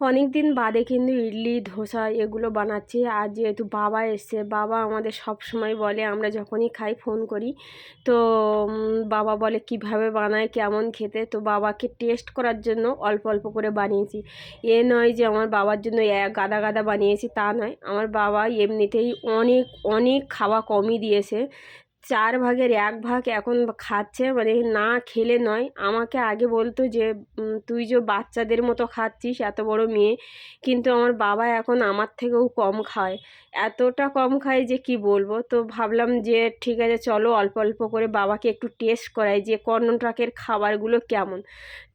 অনেক দিন বাদে কিন্তু ইডলি, ধোসা এগুলো বানাচ্ছি। আর যেহেতু বাবা এসছে, বাবা আমাদের সব সময় বলে, আমরা যখনই খাই ফোন করি। তো বাবা বলে, কীভাবে বানায়, কেমন খেতে? তো বাবাকে টেস্ট করার জন্য অল্প অল্প করে বানিয়েছি। এ নয় যে আমার বাবার জন্য গাদা গাদা বানিয়েছি, তা নয়। আমার বাবা এমনিতেই অনেক অনেক খাওয়া কমই দিয়েছে। চার ভাগের এক ভাগ এখন খাচ্ছে মানে না খেলে নয়। আমাকে আগে বলতো যে তুই যে বাচ্চাদের মতো খাচ্ছিস, এত বড় মেয়ে, কিন্তু আমার বাবা এখন আমার থেকেও কম খায়। এতটা কম খায় যে কি বলব? তো ভাবলাম যে, ঠিক আছে, চলো অল্প অল্প করে বাবাকে একটু টেস্ট করাই যে কর্ণাটকের খাবারগুলো কেমন।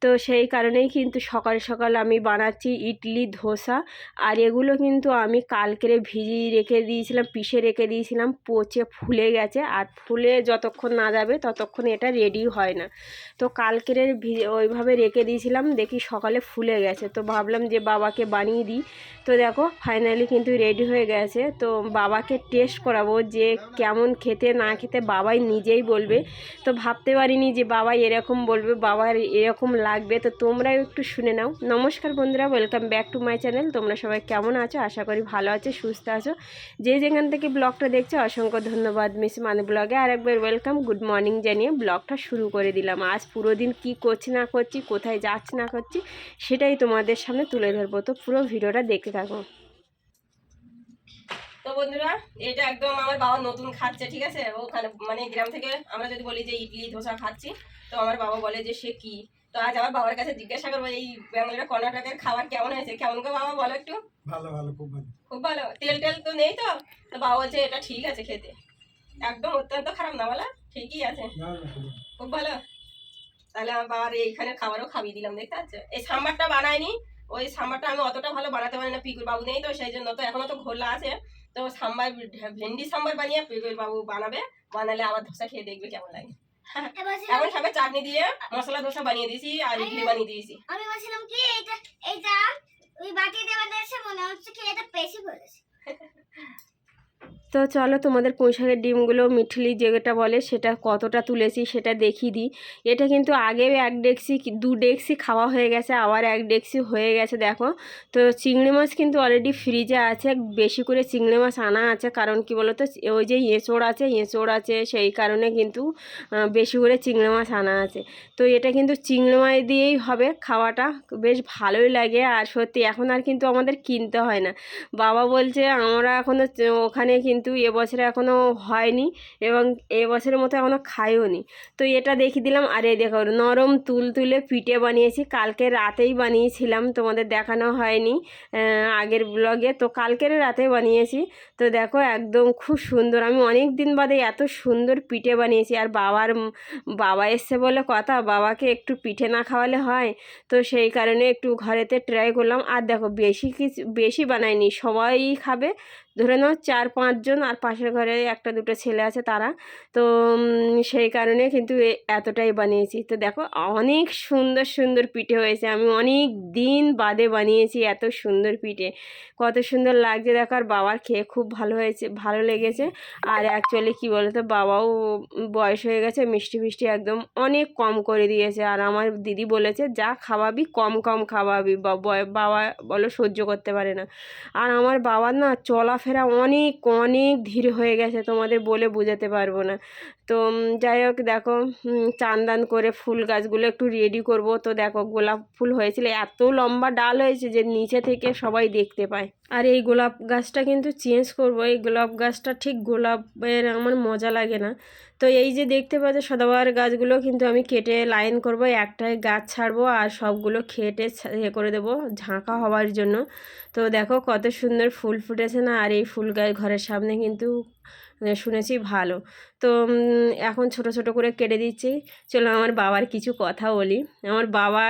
তো সেই কারণেই কিন্তু সকাল সকাল আমি বানাচ্ছি ইডলি, ধোসা, আর এগুলো কিন্তু আমি কালকেরে ভিজিয়ে রেখে দিয়েছিলাম, পিষে রেখে দিয়েছিলাম, পচে ফুলে গেছে, আর ফুলে যতক্ষণ না যাবে ততক্ষণ এটা রেডি হয় না। তো কালকের ওইভাবে রেখে দিয়েছিলাম, দেখি সকালে ফুলে গেছে। তো ভাবলাম যে বাবাকে বানিয়ে দিই। তো দেখো ফাইনালি কিন্তু রেডি হয়ে গেছে। তো বাবাকে টেস্ট করাবো যে কেমন খেতে না খেতে বাবাই নিজেই বলবে। তো ভাবতে পারিনি যে বাবা এরকম বলবে, বাবার এরকম লাগবে। তো তোমরাও একটু শুনে নাও। নমস্কার বন্ধুরা welcome back to my channel তোমরা সবাই কেমন আছো? আশা করি ভালো আছো, সুস্থ আছো। যে যেখান থেকে ব্লগটা দেখছ, অসংখ্য ধন্যবাদ। মিস মানে ব্লগে আর একবার ওয়েলকাম গুড মর্নিং জানিয়ে ব্লগটা শুরু করে দিলাম। আজ পুরো দিন কী করছি না করছি কোথায় যাচ্ছি না করছি সেটাই তোমাদের সামনে তুলে ধরবো। তো পুরো ভিডিওটা দেখতে থাকো। তো বন্ধুরা এটা একদম আমার বাবা নতুন খাচ্ছে ঠিক আছে? ওখানে মানে গ্রাম থেকে আমরা যদি বলি যে ইডলি ধোসা খাচ্ছি তো আমার বাবা বলে যে সে কি? তো আজ আমার বাবার কাছে জিজ্ঞাসা করব এই বেঙ্গলের কর্ণাটকের খাবার কেমন হয়েছে? কেমন গো বাবা বলো একটু? ভালো ভালো খুব ভালো। খুব ভালো। তেল টেল তো নেই তো? তো বাবা বলছে এটা ঠিক আছে খেতে। একদম অত্যন্ত খারাপ না বলা? ঠিকই আছে। খুব ভালো। তাহলে আমার বাবার এইখানে খাবারও খাইয়ে দিলাম দেখতে পাচ্ছ? এই সাম্বারটা বানায়নি ওই সাম্বারটা আমি অতটা ভালো বানাতে পারি না পিকুর বাবু নেই তো সেই জন্য তো এখনও তো ঘোলা আছে। তো সাম্বার ভেন্ডি সাম্বার বানিয়ে পিকুর বাবু বানাবে। বানালে আবার ধোসা খেয়ে দেখবে কেমন লাগে। এখন সবাই চাটনি দিয়ে মশলা ধোসা বানিয়ে দিয়েছি আর ইডলি বানিয়ে দিয়েছি। আমি বলছিলাম কি? এইটা এইটা ওই বাটি দেওয়া দিয়েছে মনে হচ্ছে কি এটা বেশি বলেছে তো চলো তোমাদের পুঁইশাকের ডিমগুলো মিঠলি যেটা বলে সেটা কতটা তুলেছি সেটা দেখিয়ে দিই। এটা কিন্তু আগেও এক ডেক্সি, দু ডেক্সি খাওয়া হয়ে গেছে, আবার এক ডেক্সি হয়ে গেছে, দেখো। তো চিংড়ি মাছ কিন্তু অলরেডি ফ্রিজে আছে, বেশি করে চিংড়ি মাছ আনা আছে, কারণ কি বলো তো ওই যে এঁচোড় আছে এঁচোড় আছে, সেই কারণে কিন্তু বেশি করে চিংড়ি মাছ আনা আছে। তো এটা কিন্তু চিংড়ি মাছ দিয়েই হবে খাওয়াটা, বেশ ভালোই লাগে, আর সত্যি এখন আর কিন্তু আমাদের কিনতে হয় না। বাবা বলছে, আমরা এখনও ওখানে কিন্তু এবছরে এখনও হয়নি এবং এবছরের মতো এখনও খাইও নি তো এটা দেখিয়ে দিলাম। আর এই দেখো, নরম তুল তুলে পিঠে বানিয়েছি। কালকে রাতেই বানিয়েছিলাম, তোমাদের দেখানো হয়নি আগের ব্লগে তো কালকের রাতে বানিয়েছি। তো দেখো, একদম খুব সুন্দর। আমি অনেক দিন বাদে এত সুন্দর পিঠে বানিয়েছি। আর বাবার, বাবা এসছে বলে কথা, বাবাকে একটু পিঠে না খাওয়ালে হয়। তো সেই কারণে একটু ঘরেতে ট্রাই করলাম। আর দেখো, বেশি কিছু, বেশি বানাইনি সবাই খাবে। ধরে নাও চার পাঁচজন আর পাশের ঘরে একটা দুটো ছেলে আছে তারা। তো সেই কারণে কিন্তু এতটাই বানিয়েছি। তো দেখো, অনেক সুন্দর সুন্দর পিঠে হয়েছে। আমি অনেক দিন বাদে বানিয়েছি এত সুন্দর পিঠে। কত সুন্দর লাগছে দেখো, আর বাবার খেয়ে খুব ভালো হয়েছে, ভালো লেগেছে। আর অ্যাকচুয়ালি কী বলতো, বাবাও বয়স হয়ে গেছে, মিষ্টি মিষ্টি একদম অনেক কম করে দিয়েছে। আর আমার দিদি বলেছে, যা খাওয়াবি, কম কম খাওয়াবি। বাবা বলো সহ্য করতে পারে না। আর আমার বাবার না চলাফেরা অনেক অনেক ধীর হয়ে গেছে তোমাদের বলে বোঝাতে পারব না। তো যাই হোক, দেখো চান দান করে ফুল গাছগুলো একটু রেডি করব। তো দেখো, গোলাপ ফুল হয়েছিল। এত লম্বা ডাল হয়েছে যে নিচে থেকে সবাই দেখতে পায়। আর এই গোলাপ গাছটা কিন্তু চেঞ্জ করব। এই গোলাপ গাছটা ঠিক গোলাপের আমার মজা লাগে না। তো এই যে দেখতে পাচ্ছ সদাবার গাছগুলো কিন্তু আমি কেটে লাইন করব। একটাই গাছ ছাড়বো আর সবগুলো খেটে ইয়ে করে দেবো ঝাঁকা হওয়ার জন্য। তো দেখো, কত সুন্দর ফুল ফুটেছে না? আর এই ফুল গাছ ঘরের সামনে কিন্তু শুনেছি ভালো। তো এখন ছোট ছোট করে কেটে দিচ্ছি। চলো আমার বাবার কিছু কথা বলি। আমার বাবা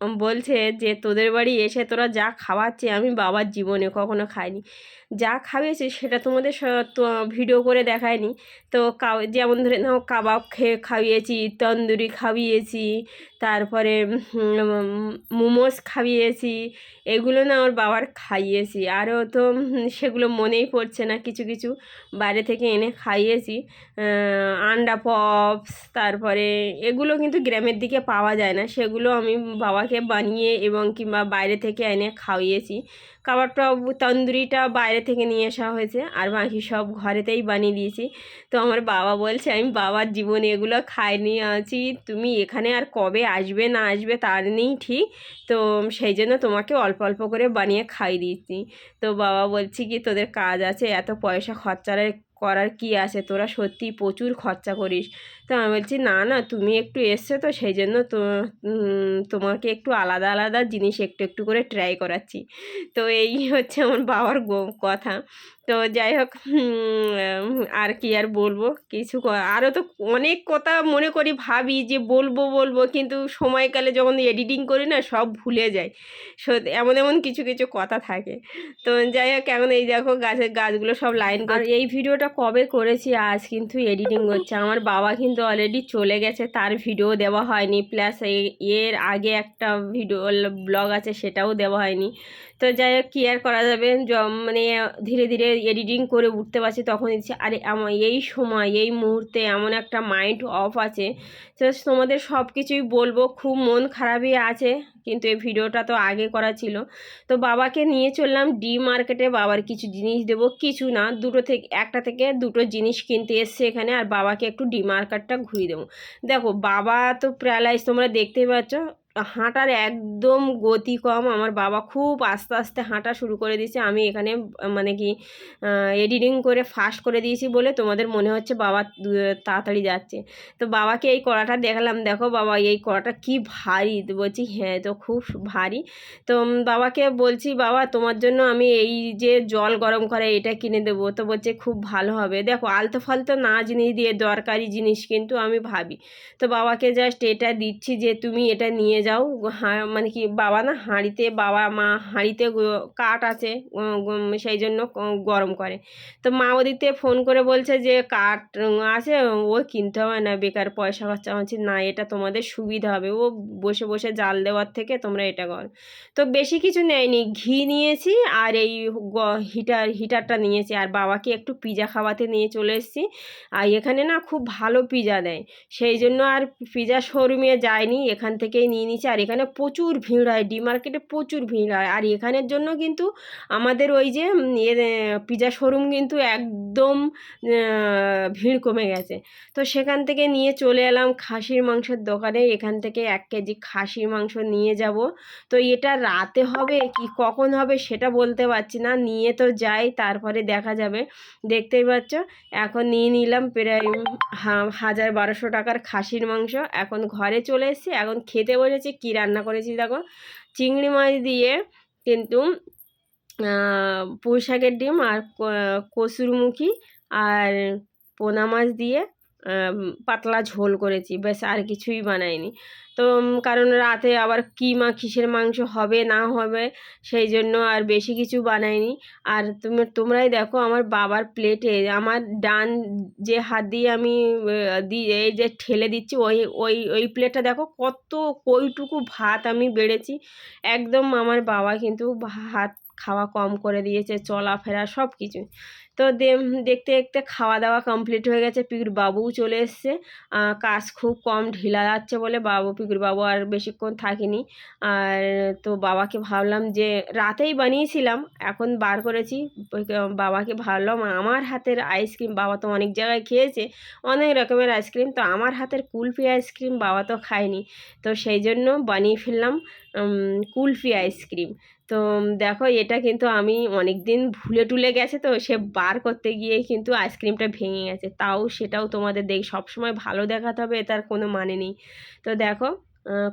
বলছে যে, তোদের বাড়ি এসে তোরা যা খাওয়াচ্ছে, আমি বাবার জীবনে কখনো খাইনি। যা খাইয়েছি সেটা তোমাদের ভিডিও করে দেখায়নি। তো যেমন ধরে নাও কাবাব খেয়ে খাইয়েছি, তন্দুরি খাইয়েছি, তারপরে মোমোস খাইয়েছি, এগুলো না আমার বাবার খাইয়েছি। আরও তো সেগুলো মনেই পড়ছে না। কিছু কিছু বাইরে থেকে এনে খাইয়েছি। আন্ডা পপস, তারপরে এগুলো কিন্তু গ্রামের দিকে পাওয়া যায় না। সেগুলো আমি বাবা বাবাকে বানিয়ে এবং কিংবা বাইরে থেকে এনে খাওয়িয়েছি কাবাবটা, তন্দুরিটা বাইরে থেকে নিয়ে আসা হয়েছে আর বাকি সব ঘরেতেই বানিয়ে দিয়েছি। তো আমার বাবা বলছে, আমি বাবার জীবনে এগুলো খাইনি, আছি। তুমি এখানে আর কবে আসবে, না আসবে তার নেই ঠিক। তো সেই জন্য তোমাকে অল্প অল্প করে বানিয়ে খাইয়ে দিয়েছি। তো বাবা বলছি কি, তোদের কাজ আছে, এত পয়সা খরচার করার কি আছে? তোরা সত্যি প্রচুর খরচা করিস। তো আমি বলছি, না না, তুমি একটু এসছো তো সেই জন্য তো তোমাকে একটু আলাদা আলাদা জিনিস একটু একটু করে ট্রাই করাচ্ছি। তো এই হচ্ছে আমার বাবার কথা। তো যাই হোক আর কি আর বলব? কিছু আরও তো অনেক কথা মনে করি ভাবি যে বলব বলব কিন্তু সময়কালে যখন এডিটিং করি না সব ভুলে যাই। সত্যি এমন এমন কিছু কিছু কথা থাকে। তো যাই হোক এখন এই দেখো গাছের গাছগুলো সব লাইন আর এই ভিডিওটা কবে করেছি? আজ কিন্তু এডিটিং করছে আমার বাবা কিন্তু অলরেডি চলে গেছে তার ভিডিও দেওয়া হয়নি। প্লাস এর আগে একটা ভিডিও ব্লগ আছে সেটাও দেওয়া হয়নি। তো যাই হোক কী আর করা যাবে? মানে ধীরে ধীরে এডিটিং করে উঠতে পারছি, তখন দিচ্ছি আরে এই সময়, এই মুহূর্তে এমন একটা মাইন্ড অফ আছে। তোমাদের সব কিছুই বলব, খুব মন খারাপই আছে, কিন্তু এই ভিডিওটা তো আগে করা ছিল। তো বাবাকে নিয়ে চললাম ডি মার্কেটে বাবার কিছু জিনিস দেবো, কিছু না, দুটো থেকে, একটা থেকে দুটো জিনিস কিনতে এসছে এখানে, আর বাবাকে একটু ডি মার্কেটটা ঘুরিয়ে দেবো। দেখো, বাবা তো প্যারালাইজ তোমরা দেখতেই পাচ্ছ হাঁটার একদম গতি কম। আমার বাবা খুব আস্তে আস্তে হাঁটা শুরু করে দিয়েছে। আমি এখানে মানে কি এডিটিং করে ফাস্ট করে দিয়েছি বলে তোমাদের মনে হচ্ছে বাবা তাড়াতাড়ি যাচ্ছে। তো বাবাকে এই কড়াটা দেখালাম। দেখো বাবা, এই কড়াটা কি ভারী। বলছি হ্যাঁ তো খুব ভারী। তো বাবাকে বলছি, বাবা, তোমার জন্য আমি এই যে জল গরম করে এটা কিনে দেবো। তো বলছে, খুব ভালো হবে। দেখো, আলতো ফালতো না জিনিস দিয়ে দরকারি জিনিস কিন্তু আমি ভাবি। তো বাবাকে জাস্ট এটা দিচ্ছি যে, তুমি এটা নিয়ে যাও মানে কি বাবা না হাঁড়িতে, বাবা মা হাঁড়িতে কাঠ আছে সেই জন্য গরম করে। তো মা ওদিকে ফোন করে বলছে যে, কাঠ আছে, ও কিনতে হবে না, বেকার পয়সা খরচা হচ্ছে, না, এটা তোমাদের সুবিধা হবে। ও বসে বসে জাল দেওয়ার থেকে তোমরা এটা করো। তো বেশি কিছু নেয়নি, ঘি নিয়েছি আর এই হিটার, হিটারটা নিয়েছি। আর বাবাকে একটু পিজা খাওয়াতে নিয়ে চলে এসেছি। আর এখানে না খুব ভালো পিজা দেয়। সেই জন্য আর পিজা শোরুমে যায়নি, এখান থেকেই নিয়ে নিয়েছি আর এখানে প্রচুর ভিড় হয় ডি মার্কেটে প্রচুর ভিড় হয়। আর এখানের জন্য কিন্তু আমাদের ওই যে পিজা শোরুম কিন্তু একদম ভিড় কমে গেছে। তো সেখান থেকে নিয়ে চলে এলাম খাসির মাংসের দোকানে। এখান থেকে এক কেজি খাসির মাংস নিয়ে যাব। তো এটা রাতে হবে কি কখন হবে সেটা বলতে পারছি না। নিয়ে তো যাই, তারপরে দেখা যাবে। দেখতেই পাচ্ছ, এখন নিয়ে নিলাম প্রায় হাজার বারোশো টাকার খাসির মাংস। এখন ঘরে চলে এসেছি, এখন খেতে বসেছি। কী রান্না করেছি দেখো? চিংড়ি মাছ দিয়ে কিন্তু পুঁই শাকের ডিম আর কসুরমুখী আর পোনা মাছ দিয়ে পাতলা ঝোল করেছি ব্যাস আর কিছুই বানাইনি। তো কারণ রাতে আবার কী মা কিসের মাংস হবে না হবে সেই জন্য আর বেশি কিছু বানাইনি। আর তুমি তোমরাই দেখো আমার বাবার প্লেটে আমার ডান যে হাত দিয়ে আমি আহ, দি এই যে ঠেলে দিচ্ছি ওই ওই ওই প্লেটটা দেখো কত কইটুকু ভাত আমি বেড়েছি। একদম আমার বাবা কিন্তু ভাত খাওয়া কম করে দিয়েছে, চলাফেরা সব কিছু তো দেখতে দেখতে খাওয়া দাওয়া কমপ্লিট হয়ে গেছে পিকুর বাবুও চলে এসছে। কাজ খুব কম, ঢিলা যাচ্ছে বলে বাবু পিকুর বাবু আর বেশিক্ষণ থাকিনি। আর তো বাবাকে ভাবলাম যে, রাতেই বানিয়েছিলাম, এখন বার করেছি। বাবাকে ভাবলাম, আমার হাতের আইসক্রিম বাবা তো অনেক জায়গায় খেয়েছে, অনেক রকমের আইসক্রিম তো আমার হাতের কুলফি আইসক্রিম বাবা তো খায়নি। তো সেই জন্য বানিয়ে ফেললাম কুলফি আইসক্রিম তো দেখো এটা কিন্তু আমি অনেক দিন ভুলে টুলে গেছে তো সে বার করতে গিয়ে কিন্তু আইসক্রিমটা ভেঙে গেছে। তাও সেটাও তোমাদের দেখ সবসময় ভালো দেখাতে হবে তার কোনো মানে নেই। তো দেখো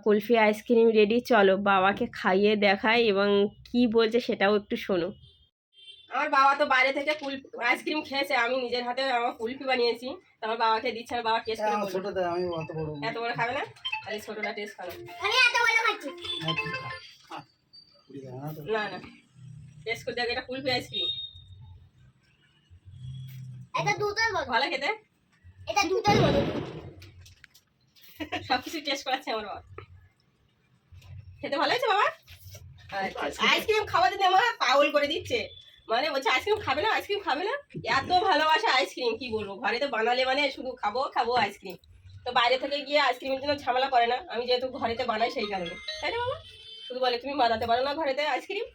কুলফি আইসক্রিম রেডি চলো বাবাকে খাইয়ে দেখায় এবং কি বলছে সেটাও একটু শোনো। আমার বাবা তো বাইরে থেকে কুল আইসক্রিম খেয়েছে আমি নিজের হাতে আমার কুলফি বানিয়েছি তো আমার বাবাকে দিচ্ছে আমার বাবা টেস্ট করে বলবে। ছোট আমি অত বড় না। এত বড় খাবে না? তাহলে ছোটটা টেস্ট করো। আমি এত বড় খাচ্ছি। না না না টেস্ট করে দেখ এটা কুলফি আইসক্রিম এটা দুধের বড় ভালো খেতে এটা দুধের বড় সব কিছু টেস্ট করাচ্ছে আমার বাবা। খেতে ভালো হয়েছে বাবা? আইসক্রিম খাওয়া দিতে আমার পাগল করে দিচ্ছে। মানে বলছে আইসক্রিম খাবে না আইসক্রিম খাবে না? এত ভালোবাসা আইসক্রিম কি বলব? ঘরে তো বানালে মানে শুধু খাব খাব আইসক্রিম তো বাইরে থেকে গিয়ে আইসক্রিমের জন্য ঝামেলা করে না। আমি যেহেতু ঘরেতে বানাই সেই কারণে। তাই না বাবা? শুধু বলে, তুমি বানাতে পারো না ঘরেতে আইসক্রিম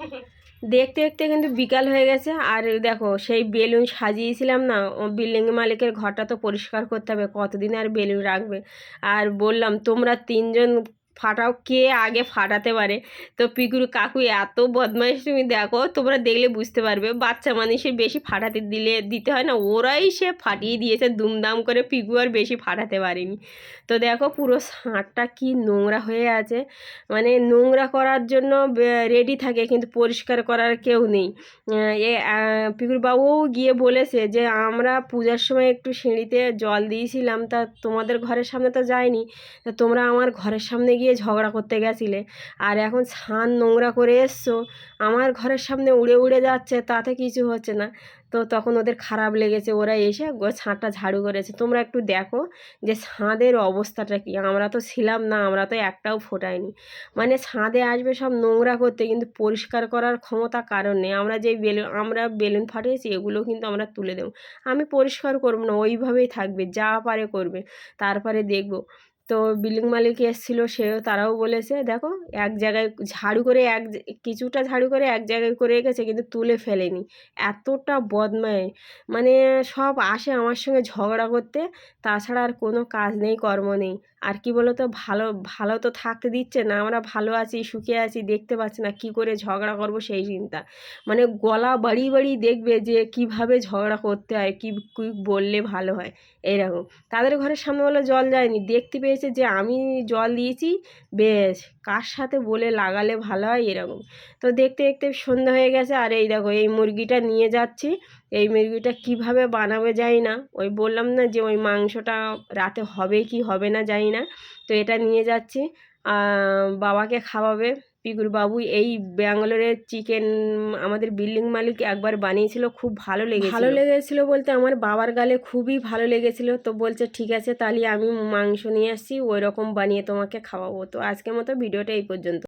দেখতে দেখতে কিন্তু বিকাল হয়ে গেছে, আর দেখো সেই বেলুন সাজিয়েছিলাম না বিল্ডিং মালিকের ঘরটা তো পরিষ্কার করতে হবে, কতদিন আর বেলুন রাখবে? আর বললাম, তোমরা তিনজন ফাটাও কে আগে ফাটাতে পারে? তো পিকুর কাকু এত বদমাইশ তুমি দেখো তোমরা দেখলে বুঝতে পারবে। বাচ্চা মানুষের বেশি ফাটাতে দিলে দিতে হয় না ওরাই সে ফাটিয়ে দিয়েছে দুমদাম করে পিকু আর বেশি ফাটাতে পারেনি। তো দেখো পুরো সাঁটটা কি নোংরা হয়ে আছে। মানে নোংরা করার জন্য রেডি থাকে কিন্তু পরিষ্কার করার কেউ নেই। এ আহ, পিকুর বাবুও গিয়ে বলেছে যে আমরা পূজার সময় একটু সিঁড়িতে জল দিয়েছিলাম তা তোমাদের ঘরের সামনে তো যায়নি। তা তোমরা আমার ঘরের সামনে গিয়ে ঝগড়া করতে গেছিলে। আর এখন ছান নোংরা করে এসছো, আমার ঘরের সামনে উড়ে উড়ে যাচ্ছে, তাতে কিছু হচ্ছে না। তো তখন ওদের খারাপ লেগেছে, ওরা এসে ছাদটা ঝাড়ু করেছে। তোমরা একটু দেখো যে ছাদের অবস্থাটা কি। আমরা তো ছিলাম না, আমরা তো একটাও ফোটাইনি। মানে ছাদে আসবে সব নোংরা করতে, কিন্তু পরিষ্কার করার ক্ষমতা কারণ নেই। আমরা যেই বেলুন আমরা বেলুন ফাটিয়েছি, এগুলো কিন্তু আমরা তুলে দেবো। আমি পরিষ্কার করব না, ওইভাবেই থাকবে, যা পারে করবে। তারপরে দেখব তো বিল্ডিং মালিক এসেছিল, সেও তারাও বলেছে, দেখো, এক জায়গায় ঝাড়ু করে এক কিছুটা ঝাড়ু করে এক জায়গায় করে রেখেছে, কিন্তু তুলে ফেলেনি। এতটা বদমায় মানে সব আসে আমার সঙ্গে ঝগড়া করতে, তাছাড়া আর কোনো কাজ নেই, কর্ম নেই। আর কি বলো তো ভালো ভালো তো থাকতে দিচ্ছে না। আমরা ভালো আছি, সুখে আছি, দেখতে পাচ্ছি না কি করে ঝগড়া করব সেই চিন্তা মানে গলা বাড়িয়ে বাড়ি দেখবে যে কীভাবে ঝগড়া করতে হয়, কি, কী বললে ভালো হয়, এরকম। তাদের ঘরের সামনে বলে জল যায়নি। দেখতে পেয়েছে যে আমি জল দিয়েছি, বেশ। কার সাথে বলে লাগালে ভালো হয়, এরকম। তো দেখতে দেখতে সন্ধ্যা হয়ে গেছে, আর এই দেখো, এই মুরগিটা নিয়ে যাচ্ছি। এই মুরগিটা কীভাবে বানাবে জানি না। ওই বললাম না যে ওই মাংসটা রাতে হবে কি হবে না জানি না। তো এটা নিয়ে যাচ্ছি। বাবাকে খাওয়াবে। পিকুর বাবু এই ব্যাঙ্গালোরের চিকেন আমাদের বিল্ডিং মালিক একবার বানিয়েছিল, খুব ভালো লেগে ভালো লেগেছিল বলতে আমার বাবার গালে খুবই ভালো লেগেছিল। তো বলছে, ঠিক আছে, তাহলে আমি মাংস নিয়ে আসছি, ওই রকম বানিয়ে তোমাকে খাওয়াবো। তো আজকের মতো ভিডিওটা এই পর্যন্ত।